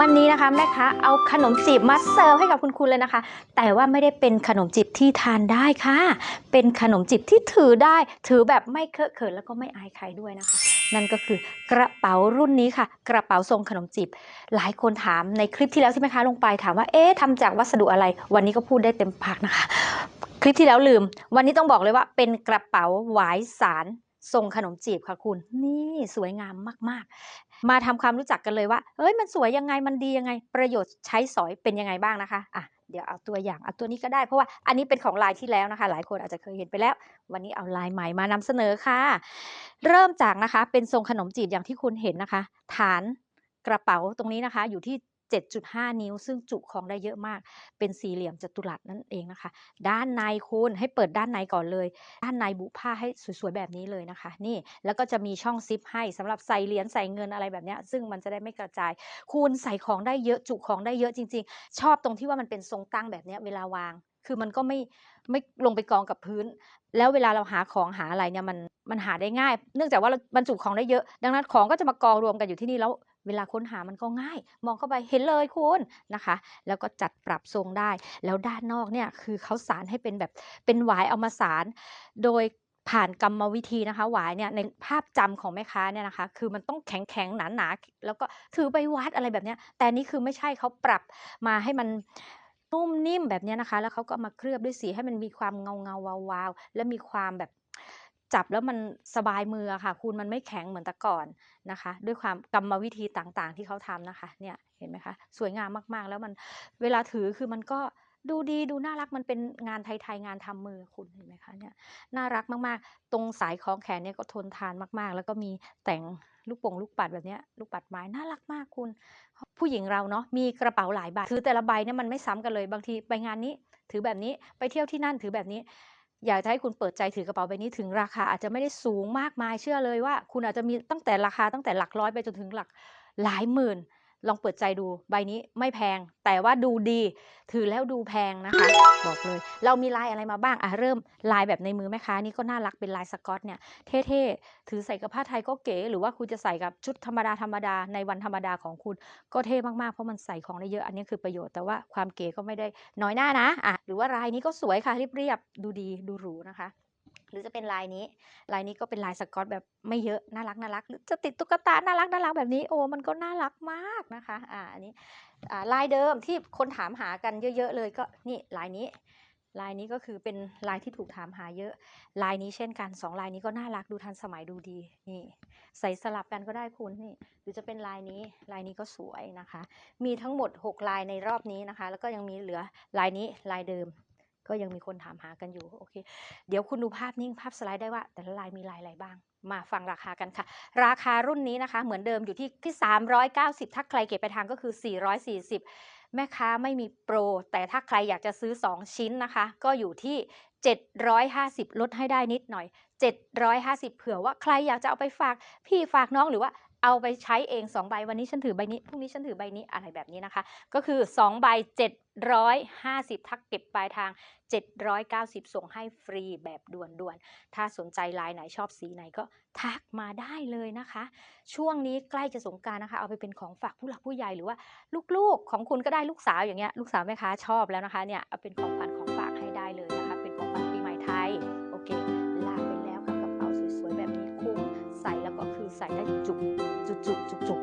วันนี้นะคะแม่ค้าเอาขนมจีบมาเสิร์ฟให้กับคุณคุณเลยนะคะ แต่ว่าไม่ได้เป็นขนมจีบที่ทานได้ค่ะ เป็นขนมจีบที่ถือได้ ถือแบบไม่เคอะเขินแล้วก็ไม่อายใครด้วยนะคะ นั่นก็คือกระเป๋ารุ่นนี้ค่ะ กระเป๋าทรงขนมจีบ หลายคนถามในคลิปที่แล้วที่แม่ค้าลงไปถามว่าเอ๊ะทำจากวัสดุอะไร วันนี้ก็พูดได้เต็มปากนะคะ คลิปที่แล้วลืม วันนี้ต้องบอกเลยว่าเป็นกระเป๋าหวายสาร ทรงขนมจีบค่ะคุณ นี่สวยงามมากๆ มาทำความรู้จักกันเลยว่าเอ้ยมันสวยยังไงมันดียังไง ประโยชน์ใช้สอยเป็นยังไงบ้างนะคะอะเดี๋ยวเอาตัวอย่างเอาตัวนี้ก็ได้เพราะว่าอันนี้เป็นของลายที่แล้วนะคะ หลายคนอาจจะเคยเห็นไปแล้ว วันนี้เอาลายใหม่มานำเสนอค่ะ เริ่มจากนะคะ เป็นทรงขนมจีบอย่างที่คุณเห็นนะคะ ฐานกระเป๋าตรงนี้นะคะ อยู่ที่ 7.5 นิ้ว ซึ่งจุของได้เยอะมาก เป็นสี่เหลี่ยมจัตุรัสนั่นเองนะคะ ด้านในคุณให้เปิดด้านในก่อนเลย ด้านในบุผ้าให้สวยๆแบบนี้เลยนะคะ นี่แล้วก็จะมีช่องซิปให้สำหรับใส่เหรียญใส่เงินอะไรแบบนี้ซึ่งมันจะได้ไม่กระจาย คุณใส่ของได้เยอะจุของได้เยอะจริง ๆ ชอบตรงที่ว่ามันเป็นทรงตั้งแบบนี้เวลาวาง คือมันก็ไม่ไม่ลงไปกองกับพื้น แล้วเวลาเราหาของหาอะไรเนี่ยมันมันหาได้ง่าย เนื่องจากว่าเราบรรจุของได้เยอะ ดังนั้นของก็จะมากองรวมกันอยู่ที่นี่แล้ว เวลาค้นหามันก็ง่าย มองเข้าไปเห็นเลยคุณนะคะ แล้วก็จัดปรับทรงได้ แล้วด้านนอกเนี่ยคือเขาสารให้เป็นแบบเป็นหวายเอามาสารโดยผ่านกรรมวิธีนะคะหวายเนี่ยในภาพจำของแม่ค้าเนี่ยนะคะ คือมันต้องแข็งแข็งหนาหนาๆแล้วก็ถือไปวัดอะไรแบบนี้แต่นี่คือไม่ใช่เขาปรับมาให้มันนุ่มนิ่มแบบนี้นะคะ แล้วเขาก็มาเคลือบด้วยสีให้มันมีความเงาเงาวาวาวและมีความแบบ จับแล้วมันสบายมือค่ะ คุณมันไม่แข็งเหมือนแต่ก่อนนะคะ ด้วยความกรรมวิธีต่างๆ ที่เขาทำนะคะ เนี่ยเห็นไหมคะ สวยงามมากๆ แล้วมันเวลาถือคือมันก็ดูดีดูน่ารักมันเป็นงานไทยๆงานทำมือคุณเห็นไหมคะเนี่ยน่ารักมากๆ ตรงสายคล้องแขนเนี่ยก็ทนทานมากๆ แล้วก็มีแต่งลูกโป่งลูกปัดแบบนี้ลูกปัดไม้น่ารักมากคุณ ผู้หญิงเราเนาะมีกระเป๋าหลายใบถือแต่ละใบเนี่ยมันไม่ซ้ำกันเลยบางทีไปงานนี้ ถือแบบนี้ไปเที่ยวที่นั่นถือแบบนี้ อยากจะให้คุณเปิดใจถือกระเป๋าใบนี้ถึงราคาอาจจะไม่ได้สูงมากมายเชื่อเลยว่า คุณอาจจะมีตั้งแต่ราคาตั้งแต่หลักร้อยไปจนถึงหลักหลายหมื่น ลองเปิดใจดูใบนี้ไม่แพง แต่ว่าดูดี ถือแล้วดูแพงนะคะ บอกเลย เรามีลายอะไรมาบ้างอะเริ่มลายแบบในมือแม่ค้านี่ก็น่ารักเป็นลายสกอตเนี่ยเท่ๆถือใส่กับผ้าไทยก็เก๋หรือว่าคุณจะใส่กับชุดธรรมดาธรรมดาในวันธรรมดาของคุณก็เท่มากๆเพราะมันใส่ของได้เยอะอันนี้คือประโยชน์แต่ว่าความเก๋ก็ไม่ได้น้อยหน้านะอะหรือว่าลายนี้ก็สวยค่ะเรียบๆดูดีดูหรูนะคะ รือจะเป็นลายนี้ ลายนี้ก็เป็นลายสกอตแบบไม่เยอะน่ารักน่ารักหรือจะติดตุ๊กตาน่ารักน่ารักแบบนี้โอ้มันก็น่ารักมากนะคะอ่าอันนี้อ่าลายเดิมที่คนถามหากันเยอะ ๆ เลยก็นี่ลายนี้ลายนี้ก็คือเป็นลายที่ถูกถามหาเยอะ ลายนี้เช่นกันสองลายนี้ก็น่ารักดูทันสมัยดูดีนี่ใส่สลับกันก็ได้คุณนี่หรือจะเป็นลายนี้ลายนี้ก็สวยนะคะ มีทั้งหมด 6 ลายในรอบนี้นะคะ แล้วก็ยังมีเหลือลายนี้ลายเดิม ก็ยังมีคนถามหากันอยู่โอเค เดี๋ยวคุณดูภาพนิ่งภาพสไลด์ได้ว่า แต่ละลายมีลายอะไรบ้าง มาฟังราคากันค่ะ ราคารุ่นนี้นะคะ เหมือนเดิมอยู่ที่ที่390 ถ้าใครเก็บไปทางก็คือ 440 แม่ค้าไม่มีโปร แต่ถ้าใครอยากจะซื้อ 2 ชิ้นนะคะ ก็อยู่ที่ 750 ลดให้ได้นิดหน่อย 750 เผื่อว่าใครอยากจะเอาไปฝากพี่ฝากน้องหรือว่าเอาไปใช้เอง2ใบวันนี้ฉันถือใบนี้พรุ่งนี้ฉันถือใบนี้อะไรแบบนี้นะคะ ก็คือ 2 ใบ 750ทักเก็บปลายทาง790 ส่งให้ฟรีแบบด่วนๆ ถ้าสนใจลายไหนชอบสีไหนก็ทักมาได้เลยนะคะ ช่วงนี้ใกล้จะสงการนะคะ เอาไปเป็นของฝากผู้หลักผู้ใหญ่หรือว่าลูกๆ ของคุณก็ได้ลูกสาวอย่างเงี้ยลูกสาวแม่ค้าชอบแล้วนะคะเนี่ยเอาเป็นของขวัญของฝากให้ได้เลยนะคะ เป็นของขวัญปีใหม่ไทยโอเคลาไปแล้วกับกระเป๋าสวยๆแบบนี้คุ้มใส่แล้วก็คือใส่ได้จุกจุกจุกจุก